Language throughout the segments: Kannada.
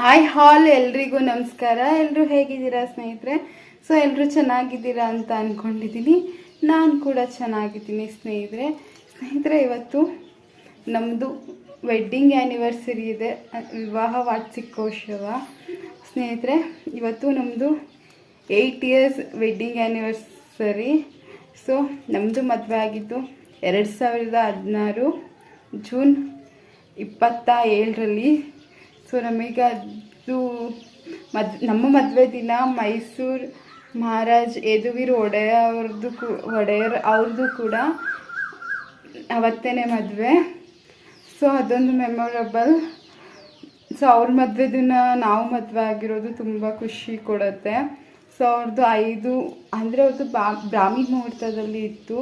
ಹಾಯ್ ಹಾಲ್ ಎಲ್ರಿಗೂ ನಮಸ್ಕಾರ. ಎಲ್ಲರೂ ಹೇಗಿದ್ದೀರಾ ಸ್ನೇಹಿತರೆ? ಸೊ ಎಲ್ಲರೂ ಚೆನ್ನಾಗಿದ್ದೀರಾ ಅಂತ ಅಂದ್ಕೊಂಡಿದ್ದೀನಿ ನಾನು ಕೂಡ ಚೆನ್ನಾಗಿದ್ದೀನಿ ಸ್ನೇಹಿತರೆ. ಸ್ನೇಹಿತರೆ, ಇವತ್ತು ನಮ್ಮದು ವೆಡ್ಡಿಂಗ್ ಆ್ಯನಿವರ್ಸರಿ ಇದೆ. ವಿವಾಹ ವಾರ್ಷಿಕೋತ್ಸವ. ಸ್ನೇಹಿತರೆ, ಇವತ್ತು ನಮ್ಮದು eight years wedding anniversary so ನಮ್ಮದು ಮದುವೆ ಆಗಿದ್ದು ಎರಡು ಸಾವಿರದ ಹದಿನಾರು ಜೂನ್ ಇಪ್ಪತ್ತ ಏಳರಲ್ಲಿ ಸೊ ನಮಗೆ ಅದು ಮದ್, ನಮ್ಮ ಮದುವೆ ದಿನ ಮೈಸೂರು ಮಹಾರಾಜ್ ಯದುವೀರ್ ಒಡೆಯ ಅವ್ರದ್ದು ಕೂ, ಒಡೆಯರ್ ಅವ್ರದ್ದು ಕೂಡ ಅವತ್ತೇ ಮದುವೆ. ಸೊ ಅದೊಂದು ಮೆಮೊರಬಲ್ ಸೊ ಅವ್ರ ಮದುವೆ ದಿನ ನಾವು ಮದುವೆ ಆಗಿರೋದು ತುಂಬ ಖುಷಿ ಕೊಡುತ್ತೆ. ಸೊ ಅವ್ರದ್ದು ಐದು, ಅಂದರೆ ಅವ್ರದ್ದು ಬಾ ಬ್ರಾಹ್ಮಿ ಮುಹೂರ್ತದಲ್ಲಿ ಇತ್ತು.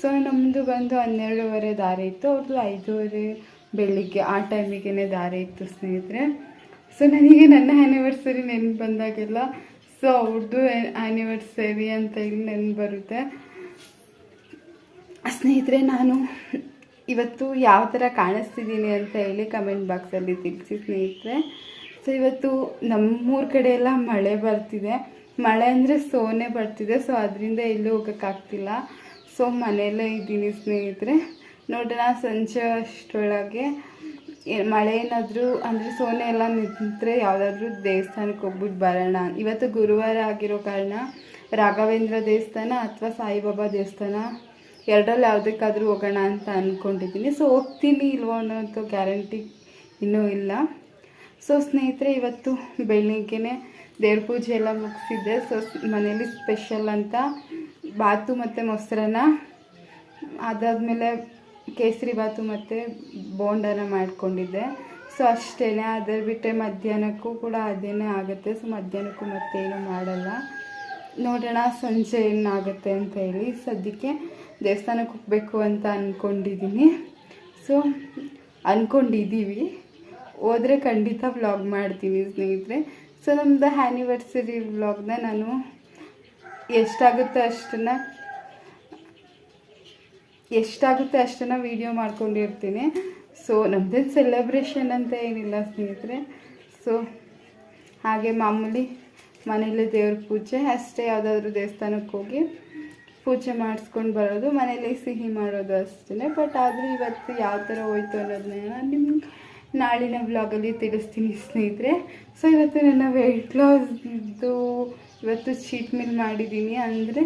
ಸೊ ನಮ್ಮದು ಬಂದು ಹನ್ನೆರಡೂವರೆ ದಾರಿ ಇತ್ತು. ಅವ್ರದ್ದು ಐದೂವರೆ ಬೆಳಿಗ್ಗೆ ಆ ಟೈಮಿಗೆ ದಾರಿ ಇತ್ತು ಸ್ನೇಹಿತರೆ. ಸೊ ನನಗೆ ನನ್ನ ಆ್ಯನಿವರ್ಸರಿ ನೆನಪು ಬಂದಾಗೆಲ್ಲ ಸೊ ಅವ್ರದ್ದು ಆ್ಯನಿವರ್ಸರಿ ಅಂತ ಇಲ್ಲಿ ನೆನಪು ಬರುತ್ತೆ. ಸ್ನೇಹಿತರೆ, ನಾನು ಇವತ್ತು ಯಾವ ಥರ ಕಾಣಿಸ್ತಿದ್ದೀನಿ ಅಂತ ಹೇಳಿ ಕಮೆಂಟ್ ಬಾಕ್ಸಲ್ಲಿ ತಿಳಿಸಿ ಸ್ನೇಹಿತರೆ. ಸೊ ಇವತ್ತು ನಮ್ಮೂರ ಕಡೆ ಎಲ್ಲ ಮಳೆ ಬರ್ತಿದೆ. ಮಳೆ ಅಂದರೆ ಸೋನೆ ಬರ್ತಿದೆ. ಸೊ ಅದರಿಂದ ಎಲ್ಲೂ ಹೋಗೋಕ್ಕಾಗ್ತಿಲ್ಲ. ಸೊ ಮನೆಯಲ್ಲೇ ಇದ್ದೀನಿ ಸ್ನೇಹಿತರೆ. ನೋಡೋಣ ಸಂಜೆ ಅಷ್ಟರೊಳಗೆ ಮಳೆ ಏನಾದರೂ ಅಂದರೆ ಸೋನೆ ಎಲ್ಲ ನಿಂತರೆ ಯಾವುದಾದ್ರೂ ದೇವಸ್ಥಾನಕ್ಕೆ ಹೋಗ್ಬಿಟ್ಟು ಬರೋಣ. ಇವತ್ತು ಗುರುವಾರ ಆಗಿರೋ ಕಾರಣ ರಾಘವೇಂದ್ರ ದೇವಸ್ಥಾನ ಅಥವಾ ಸಾಯಿಬಾಬಾ ದೇವಸ್ಥಾನ ಎರಡರಲ್ಲಿ ಯಾವುದಕ್ಕಾದ್ರೂ ಹೋಗೋಣ ಅಂತ ಅಂದ್ಕೊಂಡಿದ್ದೀನಿ ಸೊ ಹೋಗ್ತೀನಿ ಇಲ್ವೋ ಅನ್ನೋದು ಗ್ಯಾರಂಟಿ ಇನ್ನೂ ಇಲ್ಲ. ಸೊ ಸ್ನೇಹಿತರೆ, ಇವತ್ತು ಬೆಳಿಗ್ಗೆನೇ ದೇವ್ರ ಪೂಜೆ ಎಲ್ಲ ಮುಗಿಸಿದ್ದೆ. ಸೊ ಮನೇಲಿ ಸ್ಪೆಷಲ್ ಅಂತ ಬಾತು ಮತ್ತು ಮೊಸರನ್ನ ಅದಾದಮೇಲೆ ಕೇಸರಿ ಬಾತು ಮತ್ತು ಬೋಂಡನ ಮಾಡಿಕೊಂಡಿದ್ದೆ. ಸೊ ಅಷ್ಟೇ ಅದರ ಬಿಟ್ಟರೆ ಮಧ್ಯಾಹ್ನಕ್ಕೂ ಕೂಡ ಅದೇನೇ ಆಗುತ್ತೆ. ಸೊ ಮಧ್ಯಾಹ್ನಕ್ಕೂ ಮತ್ತೇನು ಮಾಡಲ್ಲ. ನೋಡೋಣ. ಸಂಜೆ ಏನಾಗುತ್ತೆ ಅಂತ ಹೇಳಿ ಸದ್ಯಕ್ಕೆ ದೇವಸ್ಥಾನಕ್ಕೆ ಹೋಗಬೇಕು ಅಂತ ಅಂದ್ಕೊಂಡಿದ್ದೀನಿ ಸೊ ಅಂದ್ಕೊಂಡಿದ್ದೀವಿ ಹೋದರೆ ಖಂಡಿತ ವ್ಲಾಗ್ ಮಾಡ್ತೀನಿ ಸ್ನೇಹಿತರೆ. ಸೊ ನಮ್ಮದು ಆ್ಯನಿವರ್ಸರಿ ವ್ಲಾಗ್ನ ನಾನು ಎಷ್ಟಾಗುತ್ತೋ ಅಷ್ಟನ್ನು ಎಷ್ಟಾಗುತ್ತೆ ಅಷ್ಟನ್ನು ವೀಡಿಯೋ ಮಾಡ್ಕೊಂಡಿರ್ತೀನಿ. ಸೊ ನಮ್ಮದೇ ಸೆಲೆಬ್ರೇಷನ್ ಅಂತ ಏನಿಲ್ಲ ಸ್ನೇಹಿತರೆ. ಸೊ ಹಾಗೆ ಮಾಮೂಲಿ ಮನೇಲಿ ದೇವ್ರ ಪೂಜೆ, ಅಷ್ಟೇ ಯಾವುದಾದ್ರೂ ದೇವಸ್ಥಾನಕ್ಕೆ ಹೋಗಿ ಪೂಜೆ ಮಾಡಿಸ್ಕೊಂಡು ಬರೋದು ಮನೇಲಿ ಸಿಹಿ ಮಾಡೋದು ಅಷ್ಟೇ ಬಟ್ ಆದರೂ ಇವತ್ತು ಯಾವ ಥರ ಹೋಯ್ತು ಅನ್ನೋದನ್ನ ನಾನು ನಿಮ್ಗೆ ನಾಳಿನ ವ್ಲಾಗಲ್ಲಿ ತಿಳಿಸ್ತೀನಿ ಸ್ನೇಹಿತರೆ. ಸೊ ಇವತ್ತು ನನ್ನ ವೆಯ್ಟ್ ಲಾಸ್ದು ಇವತ್ತು ಚೀಟ್ ಮೀಲ್ ಮಾಡಿದ್ದೀನಿ. ಅಂದರೆ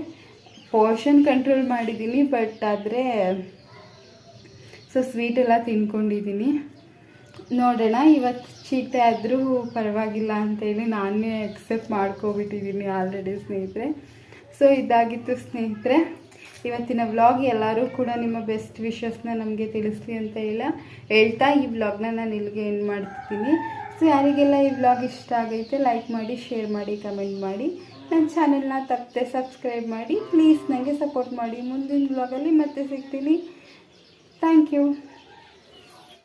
ಪೋರ್ಷನ್ ಕಂಟ್ರೋಲ್ ಮಾಡಿದ್ದೀನಿ ಬಟ್ ಆದರೆ ಸೊ ಸ್ವೀಟ್ ಎಲ್ಲ ತಿನ್ಕೊಂಡಿದ್ದೀನಿ. ನೋಡೋಣ, ಇವತ್ತು ಚೀಟೆ ಆದರೂ ಪರವಾಗಿಲ್ಲ ಅಂತೇಳಿ ನಾನೇ ಎಕ್ಸೆಪ್ಟ್ ಮಾಡ್ಕೊಬಿಟ್ಟಿದ್ದೀನಿ ಆಲ್ರೆಡಿ ಸ್ನೇಹಿತರೆ. ಸೊ ಇದಾಗಿತ್ತು ಸ್ನೇಹಿತರೆ. ಇವತ್ತಿನ ವ್ಲಾಗ್ ಎಲ್ಲರೂ ಕೂಡ ನಿಮ್ಮ ಬೆಸ್ಟ್ ವಿಶಸ್ನ ನಮಗೆ ತಿಳಿಸ್ಲಿ ಅಂತ ಇಲ್ಲ. ಹೇಳ್ತಾ ಈ ವ್ಲಾಗ್ನ ನಾನು ಇಲ್ಲಿಗೆ ಏನು ಮಾಡ್ತಿದ್ದೀನಿ ಸೊ ಯಾರಿಗೆಲ್ಲ ಈ ವ್ಲಾಗ್ ಇಷ್ಟ ಆಗೈತೆ ಲೈಕ್ ಮಾಡಿ ಶೇರ್ ಮಾಡಿ ಕಮೆಂಟ್ ಮಾಡಿ. ನನ್ನ ಚಾನೆಲ್ನ ತಪ್ಪದೆ ಸಬ್ಸ್ಕ್ರೈಬ್ ಮಾಡಿ ಪ್ಲೀಸ್ ನನಗೆ ಸಪೋರ್ಟ್ ಮಾಡಿ. ಮುಂದಿನ ಬ್ಲಾಗಲ್ಲಿ ಮತ್ತೆ ಸಿಗ್ತೀನಿ. Thank you